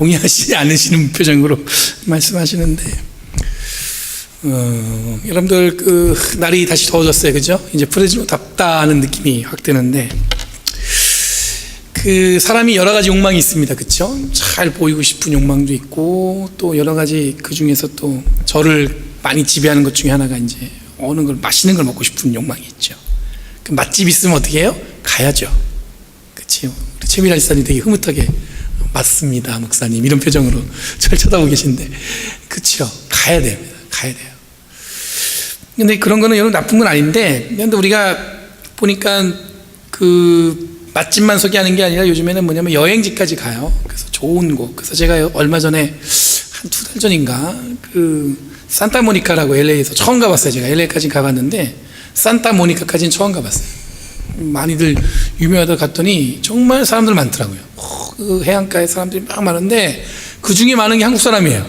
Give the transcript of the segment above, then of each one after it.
동의하시지 않으시는 표정으로 말씀하시는데 어, 여러분들 그 날이 다시 더워졌어요, 그죠? 이제 프레즈로 답다는 느낌이 확 드는데 그 사람이 여러 가지 욕망이 있습니다, 그렇죠? 잘 보이고 싶은 욕망도 있고 또 여러 가지 그 중에서 또 저를 많이 지배하는 것 중에 하나가 이제 어느 걸 맛있는 걸 먹고 싶은 욕망이 있죠. 그 맛집 있으면 어떻게 해요? 가야죠. 우리 최미라 지사님 되게 흐뭇하게 맞습니다, 목사님 이런 표정으로 절 쳐다보고 계신데 그렇죠? 가야 됩니다. 가야 돼요. 근데 그런 거는 여러분 나쁜 건 아닌데 근데 우리가 보니까 그 맛집만 소개하는 게 아니라 요즘에는 뭐냐면 여행지까지 가요. 그래서 좋은 곳. 그래서 제가 얼마 전에 한 두 달 전인가 그 산타모니카라고 LA에서 처음 가봤어요. 제가 LA까지 가봤는데 산타모니카까지는 처음 가봤어요. 많이들 유명하다 갔더니 정말 사람들 많더라고요. 어, 그 해안가에 사람들이 막 많은데 그 중에 많은 게 한국 사람이에요.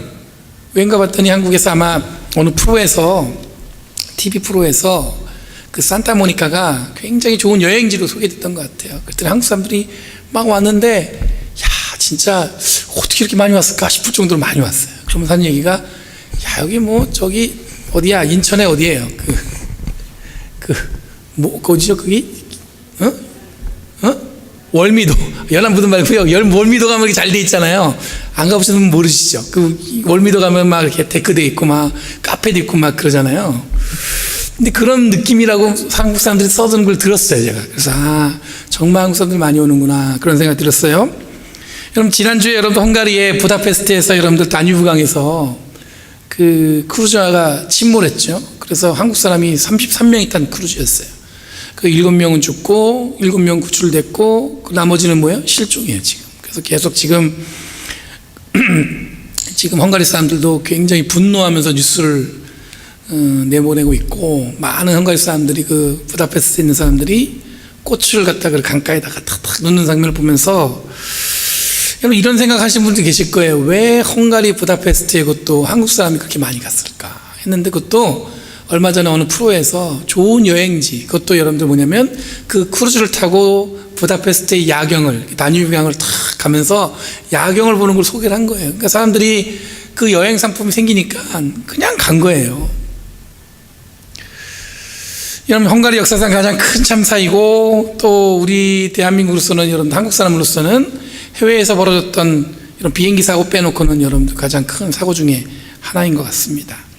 왠가 봤더니 한국에서 아마 어느 프로에서 TV 프로에서 그 산타모니카가 굉장히 좋은 여행지로 소개됐던 것 같아요. 그랬더니 한국 사람들이 막 왔는데 야 진짜 어떻게 이렇게 많이 왔을까 싶을 정도로 많이 왔어요. 그러면서 하는 얘기가 야 여기 뭐 저기 어디야 인천에 어디예요? 그 그뭐 어디죠 거기? 어? 어? 월미도 연안부두 말고요. 열 월미도 가면 이렇게 잘 돼 있잖아요. 안 가보시면 모르시죠. 그 월미도 가면 막 이렇게 데크돼 있고 막 카페도 있고 막 그러잖아요. 근데 그런 느낌이라고 한국 사람들이 써주는 걸 들었어요, 제가. 그래서 아 정말 한국 사람들 많이 오는구나 그런 생각 들었어요. 여러분 지난주에 여러분 헝가리의 부다페스트에서 여러분들 다뉴브강에서 그 크루저가 침몰했죠. 그래서 한국 사람이 33명이 탄 크루즈였어요. 그 7명은 죽고 7명 구출됐고 그 나머지는 뭐예요? 실종이에요, 지금. 그래서 계속 지금 지금 헝가리 사람들도 굉장히 분노하면서 뉴스를 어, 내보내고 있고 많은 헝가리 사람들이 그 부다페스트에 있는 사람들이 꽃을 갖다 그 강가에다가 탁탁 놓는 장면을 보면서 여러분 이런 생각하시는 분들 계실 거예요. 왜 헝가리 부다페스트에 그것도 한국 사람이 그렇게 많이 갔을까 했는데 그것도 얼마 전에 어느 프로에서 좋은 여행지 그것도 여러분들 뭐냐면 그 크루즈를 타고 부다페스트의 야경을 다뉴비강을 탁 가면서 야경을 보는 걸 소개를 한 거예요. 그러니까 사람들이 그 여행 상품이 생기니까 그냥 간 거예요. 여러분 헝가리 역사상 가장 큰 참사이고 또 우리 대한민국으로서는 여러분 한국 사람으로서는 해외에서 벌어졌던 이런 비행기 사고 빼놓고는 여러분들 가장 큰 사고 중에 하나인 것 같습니다.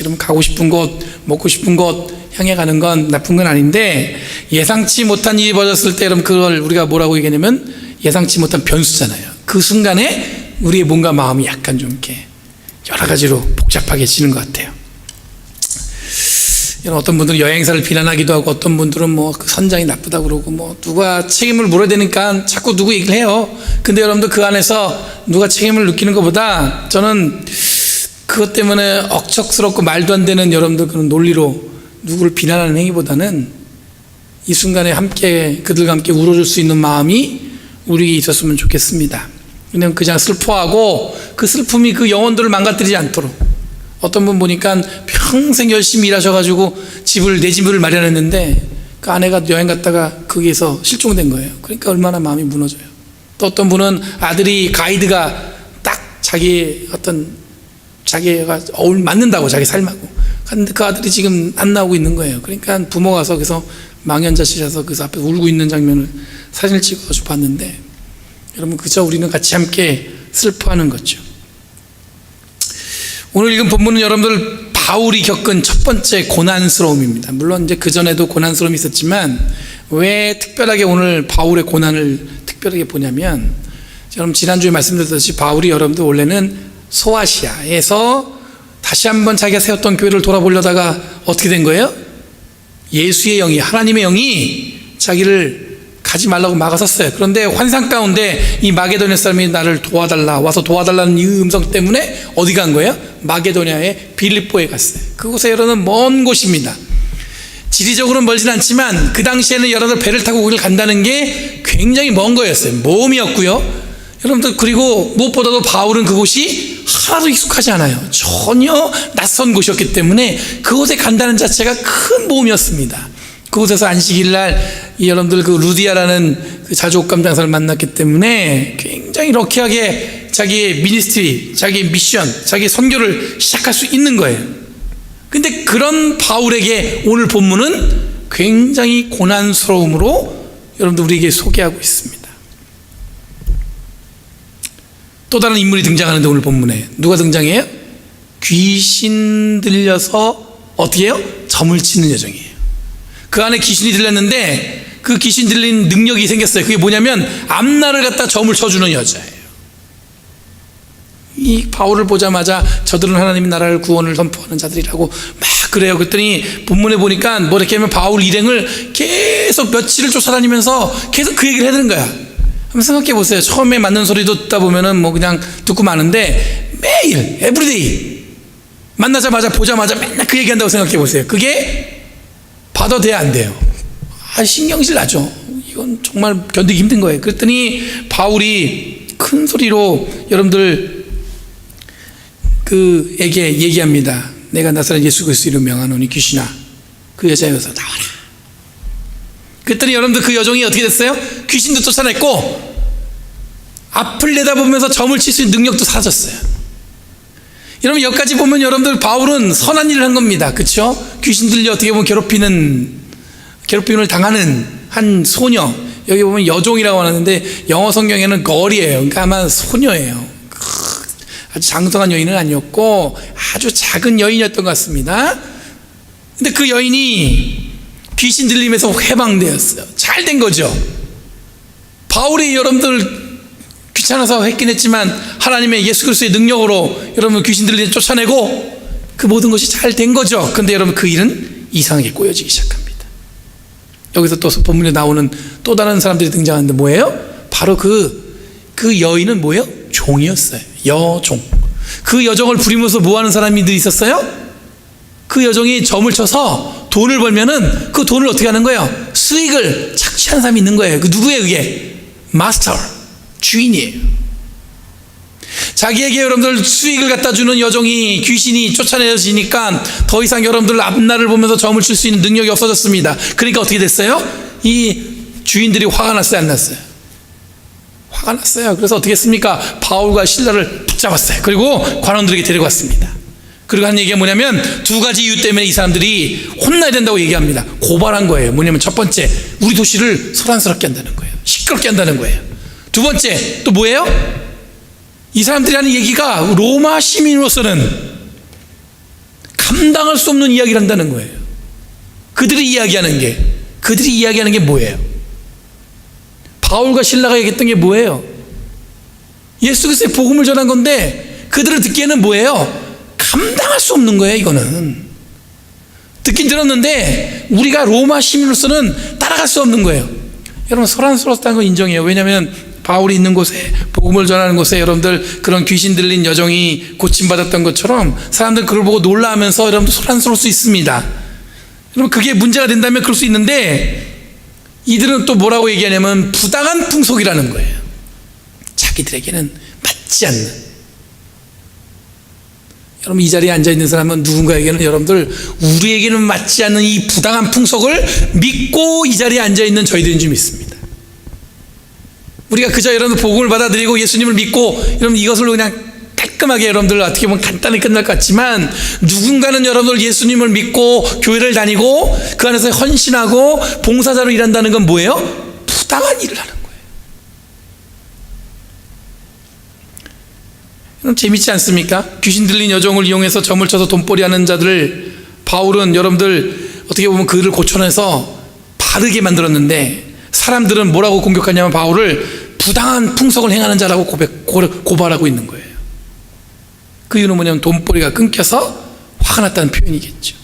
여러분 가고 싶은 곳, 먹고 싶은 곳 향해 가는 건 나쁜 건 아닌데 예상치 못한 일이 벌어졌을 때 여러분 그걸 우리가 뭐라고 얘기하냐면 예상치 못한 변수잖아요. 그 순간에 우리의 뭔가 마음이 약간 좀 이렇게 여러 가지로 복잡하게지는 것 같아요. 어떤 분들은 여행사를 비난하기도 하고 어떤 분들은 뭐 그 선장이 나쁘다 그러고 뭐 누가 책임을 물어야 되니까 자꾸 누구 얘기를 해요. 근데 여러분들 그 안에서 누가 책임을 느끼는 것보다 저는 그것 때문에 억척스럽고 말도 안 되는 여러분들 그런 논리로 누구를 비난하는 행위보다는 이 순간에 함께 그들과 함께 울어줄 수 있는 마음이 우리에게 있었으면 좋겠습니다. 그냥 그냥 슬퍼하고 그 슬픔이 그 영혼들을 망가뜨리지 않도록 어떤 분 보니까 평생 열심히 일하셔가지고 집을 내 집을 마련했는데 그 아내가 여행 갔다가 거기에서 실종된 거예요. 그러니까 얼마나 마음이 무너져요. 또 어떤 분은 아들이 가이드가 딱 자기 어떤 자기가 어울 맞는다고 자기 삶하고. 근데 그 아들이 지금 안 나오고 있는 거예요. 그러니까 부모가 그래서 망연자실해서 그 앞에 울고 있는 장면을 사진을 찍어가지고 봤는데 여러분 그저 우리는 같이 함께 슬퍼하는 거죠. 오늘 읽은 본문은 여러분들 바울이 겪은 첫 번째 고난스러움입니다. 물론 이제 그 전에도 고난스러움이 있었지만 왜 특별하게 오늘 바울의 고난을 특별하게 보냐면 여러분 지난주에 말씀드렸듯이 바울이 여러분들 원래는 소아시아에서 다시 한번 자기가 세웠던 교회를 돌아보려다가 어떻게 된 거예요? 예수의 영이 하나님의 영이 자기를 가지 말라고 막아섰어요. 그런데 환상 가운데 이 마게도냐 사람이 나를 도와달라 와서 도와달라는 이 음성 때문에 어디 간 거예요? 마게도냐의 빌립보에 갔어요. 그곳에 여러분 먼 곳입니다. 지리적으로는 멀진 않지만 그 당시에는 여러분들 배를 타고 거기를 간다는 게 굉장히 먼 거였어요. 모험이었고요. 여러분들 그리고 무엇보다도 바울은 그곳이 하나도 익숙하지 않아요. 전혀 낯선 곳이었기 때문에 그곳에 간다는 자체가 큰 모험이었습니다. 그곳에서 안식일 날 여러분들 그 루디아라는 그 자주옥감 장사를 만났기 때문에 굉장히 럭키하게 자기의 미니스트리, 자기의 미션, 자기의 선교를 시작할 수 있는 거예요. 근데 그런 바울에게 오늘 본문은 굉장히 고난스러움으로 여러분들 우리에게 소개하고 있습니다. 또 다른 인물이 등장하는데 오늘 본문에 누가 등장해요? 귀신 들려서 어떻게 해요? 점을 치는 여정이에요. 그 안에 귀신이 들렸는데 그 귀신 들린 능력이 생겼어요. 그게 뭐냐면 앞날을 갖다 점을 쳐주는 여자예요. 이 바울을 보자마자 저들은 하나님의 나라를 구원을 선포하는 자들이라고 막 그래요. 그랬더니 본문에 보니까 뭐 이렇게 하면 바울 일행을 계속 며칠을 쫓아다니면서 계속 그 얘기를 해드는 거야. 한번 생각해 보세요. 처음에 맞는 소리도 듣다 보면은 뭐 그냥 듣고 마는데 매일 에브리데이 만나자마자 보자마자 맨날 그 얘기한다고 생각해 보세요. 그게 받아도 돼야 안 돼요. 아, 신경질 나죠. 이건 정말 견디기 힘든 거예요. 그랬더니 바울이 큰 소리로 여러분들 그에게 얘기합니다. 내가 나사렛 예수 그리스도로 명하노니 귀신아 그 여자여서 나와라. 그랬더니 여러분들 그 여종이 어떻게 됐어요? 귀신도 쫓아냈고 앞을 내다보면서 점을 칠 수 있는 능력도 사라졌어요. 여러분 여기까지 보면 여러분들 바울은 선한 일을 한 겁니다. 그렇죠? 귀신들이 어떻게 보면 괴롭히는 괴롭힘을 당하는 한 소녀 여기 보면 여종이라고 하는데 영어 성경에는 걸이에요. 그러니까 아마 소녀예요. 아주 장성한 여인은 아니었고 아주 작은 여인이었던 것 같습니다. 근데 그 여인이 귀신 들림에서 해방되었어요. 잘 된 거죠. 바울이 여러분들 귀찮아서 했긴 했지만 하나님의 예수 그리스도의 능력으로 여러분 귀신 들림 쫓아내고 그 모든 것이 잘 된 거죠. 근데 여러분 그 일은 이상하게 꼬여지기 시작합니다. 여기서 또 본문에 나오는 또 다른 사람들이 등장하는데 뭐예요? 바로 그, 그 여인은 뭐예요? 종이었어요. 여종. 그 여종을 부리면서 뭐 하는 사람들이 있었어요? 그 여종이 점을 쳐서 돈을 벌면은 그 돈을 어떻게 하는 거예요? 수익을 착취하는 사람이 있는 거예요. 그 누구예요, 그게? 마스터. 주인이에요. 자기에게 여러분들 수익을 갖다 주는 여종이 귀신이 쫓아내지니까 더 이상 여러분들 앞날을 보면서 점을 칠 수 있는 능력이 없어졌습니다. 그러니까 어떻게 됐어요? 이 주인들이 화가 났어요, 안 났어요? 화가 났어요. 그래서 어떻게 했습니까? 바울과 신라를 붙잡았어요. 그리고 관원들에게 데리고 왔습니다. 그리고 한 얘기가 뭐냐면 두 가지 이유 때문에 이 사람들이 혼나야 된다고 얘기합니다. 고발한 거예요. 뭐냐면 첫 번째, 우리 도시를 소란스럽게 한다는 거예요. 시끄럽게 한다는 거예요. 두 번째, 또 뭐예요? 이 사람들이 하는 얘기가 로마 시민으로서는 감당할 수 없는 이야기를 한다는 거예요. 그들이 이야기하는 게, 그들이 이야기하는 게 뭐예요? 바울과 신라가 얘기했던 게 뭐예요? 예수 그리스도의 복음을 전한 건데 그들을 듣기에는 뭐예요? 감당할 수 없는 거예요, 이거는. 듣긴 들었는데 우리가 로마 시민으로서는 따라갈 수 없는 거예요. 여러분 소란스럽다는 건 인정해요. 왜냐하면 바울이 있는 곳에 복음을 전하는 곳에 여러분들 그런 귀신 들린 여정이 고침받았던 것처럼 사람들 그걸 보고 놀라하면서 여러분들 소란스러울 수 있습니다. 여러분 그게 문제가 된다면 그럴 수 있는데 이들은 또 뭐라고 얘기하냐면 부당한 풍속이라는 거예요. 자기들에게는 맞지 않는. 여러분 이 자리에 앉아 있는 사람은 누군가에게는 여러분들 우리에게는 맞지 않는 이 부당한 풍속을 믿고 이 자리에 앉아 있는 저희들인 줄 믿습니다. 우리가 그저 여러분들 복음을 받아들이고 예수님을 믿고 여러분 이것을 그냥 깔끔하게 여러분들 어떻게 보면 간단히 끝날 것 같지만 누군가는 여러분들 예수님을 믿고 교회를 다니고 그 안에서 헌신하고 봉사자로 일한다는 건 뭐예요? 부당한 일을 하는. 여러분 재밌지 않습니까? 귀신 들린 여종을 이용해서 점을 쳐서 돈벌이 하는 자들을 바울은 여러분들 어떻게 보면 그를 고쳐내서 바르게 만들었는데 사람들은 뭐라고 공격하냐면 바울을 부당한 풍속을 행하는 자라고 고백, 고발하고 있는 거예요. 그 이유는 뭐냐면 돈벌이가 끊겨서 화가 났다는 표현이겠죠.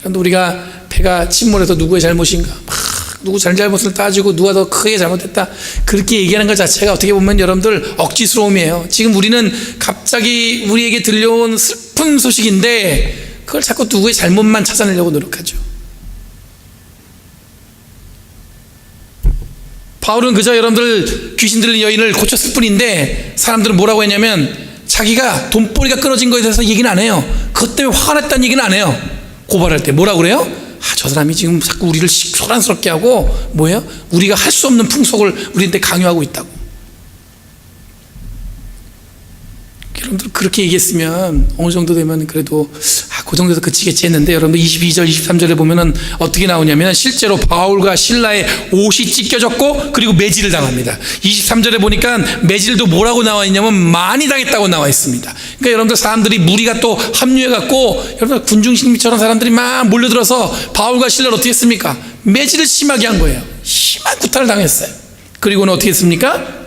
그런데 우리가 배가 침몰해서 누구의 잘못인가 막 누구 잘잘못을 따지고 누가 더 크게 잘못했다 그렇게 얘기하는 것 자체가 어떻게 보면 여러분들 억지스러움이에요. 지금 우리는 갑자기 우리에게 들려온 슬픈 소식인데 그걸 자꾸 누구의 잘못만 찾아내려고 노력하죠. 바울은 그저 여러분들 귀신 들린 여인을 고쳤을 뿐인데 사람들은 뭐라고 했냐면 자기가 돈벌이가 끊어진 거에 대해서 얘기는 안 해요. 그것 때문에 화가 났다는 얘기는 안 해요. 고발할 때 뭐라고 그래요? 아, 저 사람이 지금 자꾸 우리를 소란스럽게 하고 뭐예요? 우리가 할 수 없는 풍속을 우리한테 강요하고 있다고. 여러분들 그렇게 얘기했으면 어느 정도 되면 그래도 아, 그 정도에서 그치겠지 했는데 여러분들 22절 23절에 보면은 어떻게 나오냐면 실제로 바울과 신라의 옷이 찢겨졌고 그리고 매질을 당합니다. 23절에 보니까 매질도 뭐라고 나와 있냐면 많이 당했다고 나와 있습니다. 그러니까 여러분들 사람들이 무리가 또 합류해 갖고 여러분들 군중심리처럼 사람들이 막 몰려들어서 바울과 신라를 어떻게 했습니까? 매질을 심하게 한 거예요. 심한 구타를 당했어요. 그리고는 어떻게 했습니까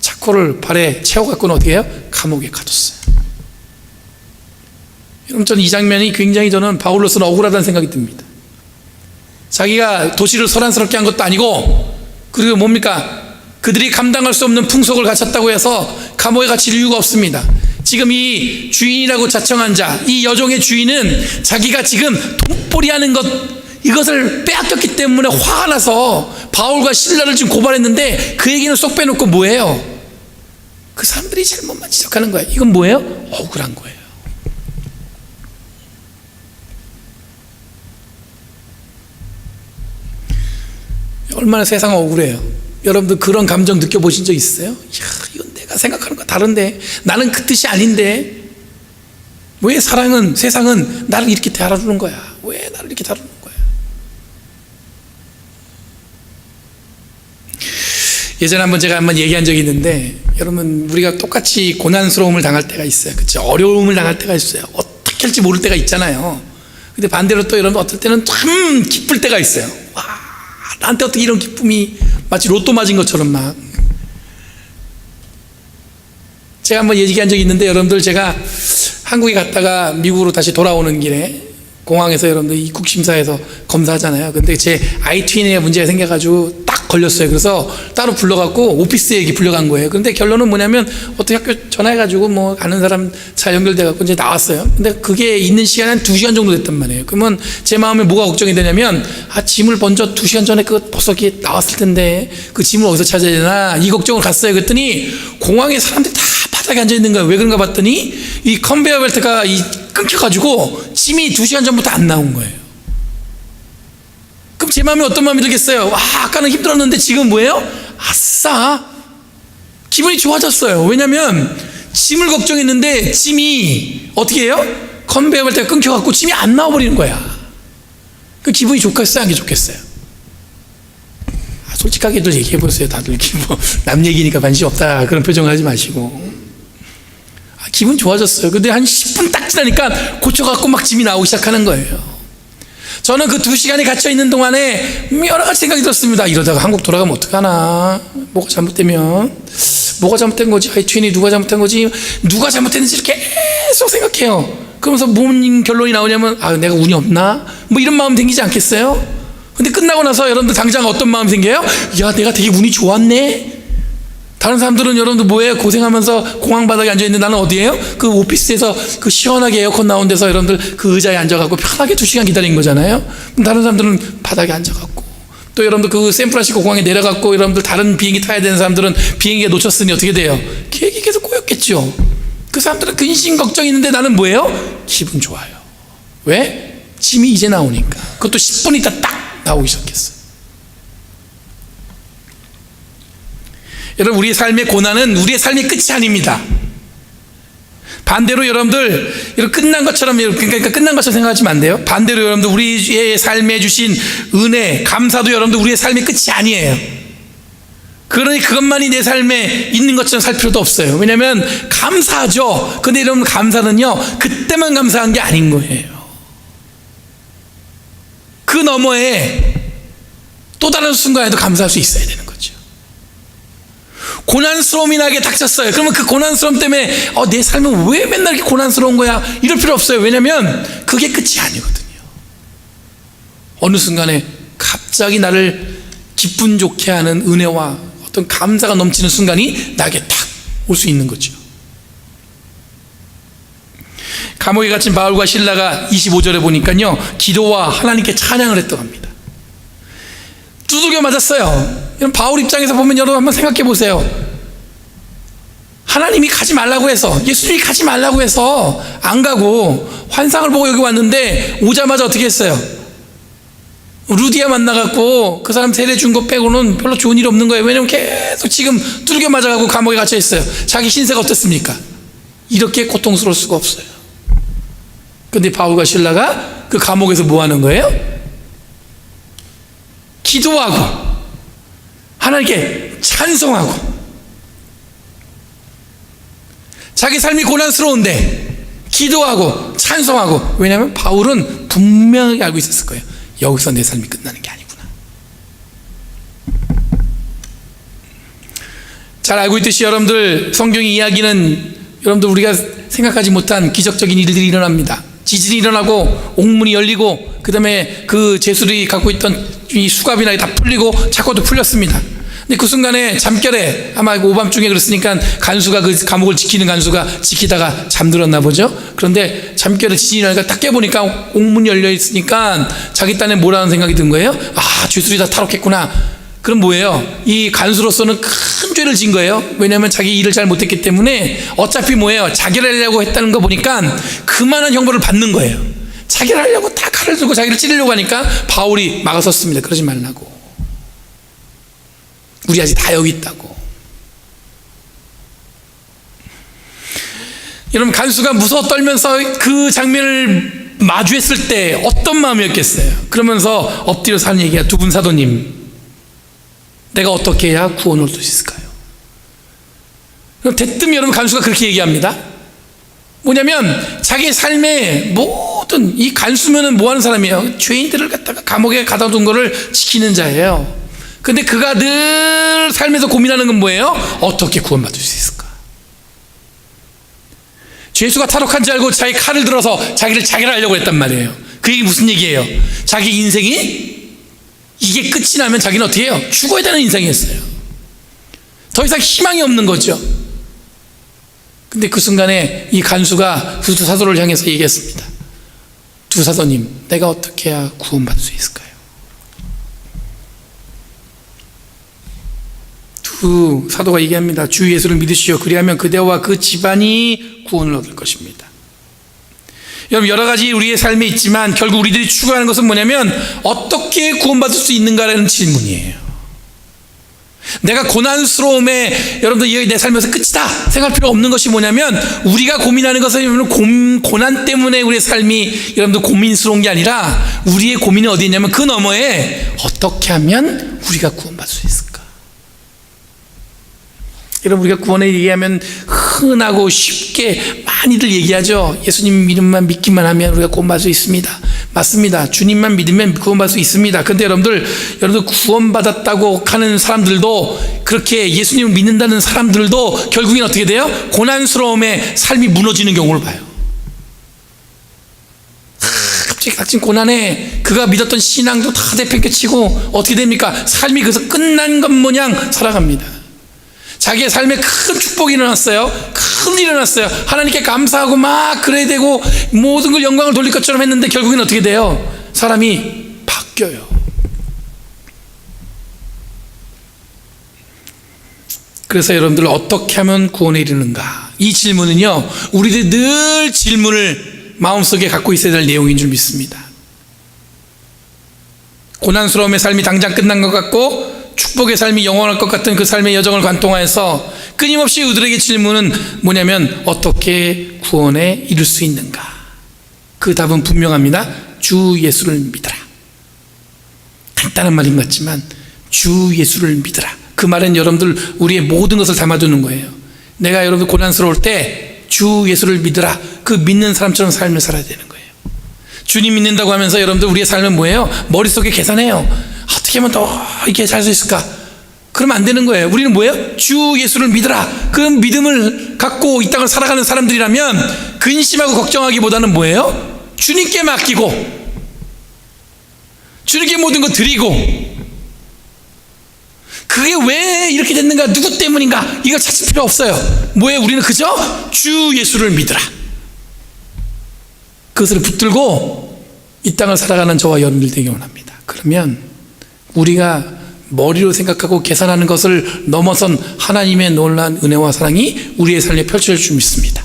차코를 발에 채워갖고는 어떻게 해요? 감옥에 가뒀어요. 여러분, 저는 이 장면이 굉장히 저는 바울로서는 억울하다는 생각이 듭니다. 자기가 도시를 소란스럽게 한 것도 아니고, 그리고 뭡니까? 그들이 감당할 수 없는 풍속을 갖췄다고 해서 감옥에 갇힐 이유가 없습니다. 지금 이 주인이라고 자청한 자, 이 여종의 주인은 자기가 지금 돈벌이 하는 것, 이것을 빼앗겼기 때문에 화가 나서 바울과 신라를 지금 고발했는데 그 얘기는 쏙 빼놓고 뭐예요? 그 사람들이 잘못만 지적하는 거야. 이건 뭐예요? 억울한 거예요. 얼마나 세상 억울해요. 여러분들 그런 감정 느껴보신 적 있어요? 이야, 이건 내가 생각하는 거 다른데. 나는 그 뜻이 아닌데. 왜 사랑은, 세상은 나를 이렇게 다루는 거야? 왜 나를 이렇게 다루는 거야? 예전에 한번 제가 한번 얘기한 적이 있는데 여러분 우리가 똑같이 고난스러움을 당할 때가 있어요. 그렇죠? 어려움을 당할 때가 있어요. 어떻게 할지 모를 때가 있잖아요. 근데 반대로 또 여러분 어떨 때는 참 기쁠 때가 있어요. 와, 나한테 어떻게 이런 기쁨이 마치 로또 맞은 것처럼 막 제가 한번 얘기한 적이 있는데 여러분들 제가 한국에 갔다가 미국으로 다시 돌아오는 길에 공항에서 여러분들 입국 심사에서 검사하잖아요. 근데 제 아이트윈에 문제가 생겨가지고 딱 걸렸어요. 그래서 따로 불러갖고 오피스 얘기 불려간 거예요. 근데 결론은 뭐냐면 어떻게 학교 전화해가지고 뭐 아는 사람 차 연결돼갖고 이제 나왔어요. 근데 그게 있는 시간이 한두 시간 정도 됐단 말이에요. 그러면 제 마음에 뭐가 걱정이 되냐면 아 짐을 먼저 두 시간 전에 그 벌써 이게 나왔을 텐데 그 짐을 어디서 찾아야 되나 이 걱정을 갔어요. 그랬더니 공항에 사람들이 다 바닥에 앉아 있는 거예요. 왜 그런가 봤더니 이 컨베이어 벨트가 이 끊겨가지고 짐이 두 시간 전부터 안 나온 거예요. 제 마음에 어떤 마음이 들겠어요? 와, 아까는 힘들었는데 지금 뭐예요? 아싸! 기분이 좋아졌어요. 왜냐면 짐을 걱정했는데 짐이 어떻게 해요? 컨베이어 벨트가 끊겨갖고 짐이 안 나와버리는 거야. 그 기분이 좋겠어요? 안 좋겠어요? 아, 솔직하게들 얘기해보세요. 다들 뭐남 얘기니까 관심 없다. 그런 표정 하지 마시고. 아, 기분 좋아졌어요. 근데 한 10분 딱 지나니까 고쳐갖고 막 짐이 나오기 시작하는 거예요. 저는 그 두 시간에 갇혀 있는 동안에 여러 가지 생각이 들었습니다. 이러다가 한국 돌아가면 어떡하나. 뭐가 잘못되면. 뭐가 잘못된 거지? 하이트윈이 누가 잘못된 거지? 누가 잘못했는지 계속 생각해요. 그러면서 뭔 결론이 나오냐면, 아, 내가 운이 없나? 뭐 이런 마음 생기지 않겠어요? 근데 끝나고 나서 여러분들 당장 어떤 마음이 생겨요? 야, 내가 되게 운이 좋았네? 다른 사람들은 여러분들 뭐예요? 고생하면서 공항 바닥에 앉아 있는데 나는 어디에요? 그 오피스에서 그 시원하게 에어컨 나온 데서 여러분들 그 의자에 앉아갖고 편하게 두 시간 기다린 거잖아요? 다른 사람들은 바닥에 앉아갖고 또 여러분들 그 샌프란시스코 공항에 내려갖고 여러분들 다른 비행기 타야 되는 사람들은 비행기가 놓쳤으니 어떻게 돼요? 계획이 계속 꼬였겠죠. 그 사람들은 근심 걱정이 있는데 나는 뭐예요? 기분 좋아요. 왜? 짐이 이제 나오니까. 그것도 10분 있다 딱 나오기 시작했어요. 여러분 우리의 삶의 고난은 우리의 삶의 끝이 아닙니다. 반대로 여러분들 이런 끝난 것처럼 그러니까 끝난 것처럼 생각하시면 안 돼요. 반대로 여러분들 우리의 삶에 주신 은혜, 감사도 여러분들 우리의 삶의 끝이 아니에요. 그러니 그것만이 내 삶에 있는 것처럼 살 필요도 없어요. 왜냐하면 감사하죠. 근데 여러분 감사는요 그때만 감사한 게 아닌 거예요. 그 너머에 또 다른 순간에도 감사할 수 있어야 되는 거죠. 고난스러움이 나게 닥쳤어요. 그러면 그 고난스러움 때문에 어, 내 삶은 왜 맨날 이렇게 고난스러운 거야? 이럴 필요 없어요. 왜냐하면 그게 끝이 아니거든요. 어느 순간에 갑자기 나를 기분 좋게 하는 은혜와 어떤 감사가 넘치는 순간이 나에게 탁 올 수 있는 거죠. 감옥에 갇힌 바울과 신라가 25절에 보니까요, 기도와 하나님께 찬양을 했다고 합니다. 두들겨 맞았어요. 여러분 바울 입장에서 보면 여러분 한번 생각해 보세요. 하나님이 가지 말라고 해서 예수님이 가지 말라고 해서 안 가고 환상을 보고 여기 왔는데 오자마자 어떻게 했어요? 루디아 만나갖고 그 사람 세례 준 거 빼고는 별로 좋은 일 없는 거예요. 왜냐면 계속 지금 두들겨 맞아가고 감옥에 갇혀 있어요. 자기 신세가 어떻습니까? 이렇게 고통스러울 수가 없어요. 근데 바울과 신라가 그 감옥에서 뭐 하는 거예요? 기도하고 하나님께 찬송하고 자기 삶이 고난스러운데 기도하고 찬송하고 왜냐하면 바울은 분명히 알고 있었을 거예요. 여기서 내 삶이 끝나는 게 아니구나. 잘 알고 있듯이 여러분들 성경 이야기는 여러분들 우리가 생각하지 못한 기적적인 일들이 일어납니다. 지진이 일어나고 옥문이 열리고 그다음에 그 제술이 갖고 있던 이 수갑이나 다 풀리고 차고도 풀렸습니다. 근데 그 순간에 잠결에 아마 오밤중에 그랬으니까 간수가 그 감옥을 지키는 간수가 지키다가 잠들었나 보죠. 그런데 잠결에 지진이 나니까 딱 깨보니까 옥문이 열려 있으니까 자기 딴에 뭐라는 생각이 든 거예요. 아 죄술이 다 탈옥했구나. 그럼 뭐예요? 이 간수로서는 큰 죄를 진 거예요. 왜냐하면 자기 일을 잘 못했기 때문에 어차피 뭐예요? 자기를 하려고 했다는 거 보니까 그만한 형벌을 받는 거예요. 자기를 하려고 다 칼을 들고 자기를 찌르려고 하니까 바울이 막아섰습니다. 그러지 말라고. 우리 아직 다 여기 있다고. 여러분 간수가 무서워 떨면서 그 장면을 마주했을 때 어떤 마음이었겠어요? 그러면서 엎드려서 하는 얘기야. 두 분 사도님, 내가 어떻게 해야 구원을 얻을 수 있을까요? 그럼 대뜸 여러분 간수가 그렇게 얘기합니다. 뭐냐면 자기 삶의 모든 이 간수면은 뭐 하는 사람이에요? 죄인들을 갖다가 감옥에 가다 둔 거를 지키는 자예요. 근데 그가 늘 삶에서 고민하는 건 뭐예요? 어떻게 구원받을 수 있을까? 죄수가 탈옥한 줄 알고 자기 칼을 들어서 자기를 자기를 하려고 했단 말이에요. 그게 무슨 얘기예요? 자기 인생이 이게 끝이 나면 자기는 어떻게 해요? 죽어야 되는 인생이었어요. 더 이상 희망이 없는 거죠. 근데 그 순간에 이 간수가 그두 사도를 향해서 얘기했습니다. 두 사도님, 내가 어떻게 해야 구원받을 수 있을까요? 두 사도가 얘기합니다. 주 예수를 믿으시오. 그리하면 그대와 그 집안이 구원을 얻을 것입니다. 여러분 여러 가지 우리의 삶에 있지만 결국 우리들이 추구하는 것은 뭐냐면 어떻게 구원받을 수 있는가라는 질문이에요. 내가 고난스러움에 여러분들 내 삶에서 끝이다 생각할 필요 없는 것이 뭐냐면 우리가 고민하는 것은 고, 고난 때문에 우리의 삶이 여러분들 고민스러운 게 아니라 우리의 고민이 어디 있냐면 그 너머에 어떻게 하면 우리가 구원받을 수 있을까? 여러분 우리가 구원에 얘기하면 흔하고 쉽게 많이들 얘기하죠. 예수님 믿음만 믿기만 하면 우리가 구원받을 수 있습니다. 맞습니다. 주님만 믿으면 구원받을 수 있습니다. 근데 여러분들 여러분들 구원받았다고 하는 사람들도 그렇게 예수님을 믿는다는 사람들도 결국엔 어떻게 돼요? 고난스러움에 삶이 무너지는 경우를 봐요. 갑자기 닥친 고난에 그가 믿었던 신앙도 다 내팽개치고 어떻게 됩니까? 삶이 그래서 끝난 것 모양 살아갑니다. 자기의 삶에 큰 축복이 일어났어요. 큰 일이 일어났어요. 하나님께 감사하고 막 그래야 되고 모든 걸 영광을 돌릴 것처럼 했는데 결국엔 어떻게 돼요? 사람이 바뀌어요. 그래서 여러분들 어떻게 하면 구원에 이르는가? 이 질문은요, 우리들 늘 질문을 마음속에 갖고 있어야 될 내용인 줄 믿습니다. 고난스러움의 삶이 당장 끝난 것 같고 축복의 삶이 영원할 것 같은 그 삶의 여정을 관통하여서 끊임없이 우리들에게 질문은 뭐냐면 어떻게 구원에 이를 수 있는가? 그 답은 분명합니다. 주 예수를 믿어라. 간단한 말인 것 같지만 주 예수를 믿어라. 그 말은 여러분들 우리의 모든 것을 담아두는 거예요. 내가 여러분 고난스러울 때 주 예수를 믿어라. 그 믿는 사람처럼 삶을 살아야 되는 거예요. 주님 믿는다고 하면서 여러분들 우리의 삶은 뭐예요? 머릿속에 계산해요. 어떻게 하면 더 이렇게 살 수 있을까? 그러면 안 되는 거예요. 우리는 뭐예요? 주 예수를 믿으라. 그 믿음을 갖고 이 땅을 살아가는 사람들이라면 근심하고 걱정하기보다는 뭐예요? 주님께 맡기고 주님께 모든 거 드리고 그게 왜 이렇게 됐는가? 누구 때문인가? 이걸 찾을 필요 없어요. 뭐에 우리는 그저 주 예수를 믿으라. 그것을 붙들고 이 땅을 살아가는 저와 여러분들 되기 원합니다. 그러면 우리가 머리로 생각하고 계산하는 것을 넘어선 하나님의 놀라운 은혜와 사랑이 우리의 삶에 펼쳐질 줄 믿습니다.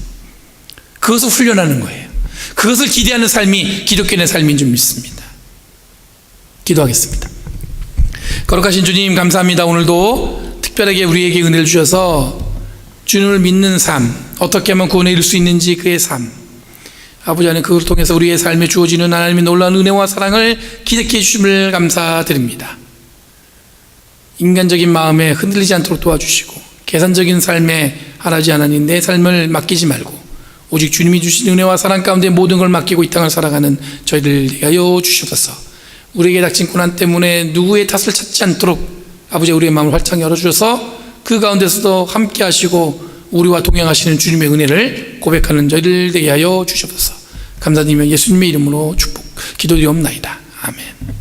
그것을 훈련하는 거예요. 그것을 기대하는 삶이 기독교인의 삶인 줄 믿습니다. 기도하겠습니다. 거룩하신 주님 감사합니다. 오늘도 특별하게 우리에게 은혜를 주셔서 주님을 믿는 삶, 어떻게 하면 구원에 이를 수 있는지 그의 삶. 아버지 하나님 그걸 통해서 우리의 삶에 주어지는 하나님의 놀라운 은혜와 사랑을 기대케 해주심을 감사드립니다. 인간적인 마음에 흔들리지 않도록 도와주시고 계산적인 삶에 하나지 하나님 내 삶을 맡기지 말고 오직 주님이 주신 은혜와 사랑 가운데 모든 걸 맡기고 이 땅을 살아가는 저희들 위하여 주시옵소서 우리에게 닥친 고난 때문에 누구의 탓을 찾지 않도록 아버지 우리의 마음을 활짝 열어주셔서 그 가운데서도 함께 하시고 우리와 동행하시는 주님의 은혜를 고백하는 저희들 되게 하여 주시옵소서. 감사드리며 예수님의 이름으로 축복 기도드리옵나이다. 아멘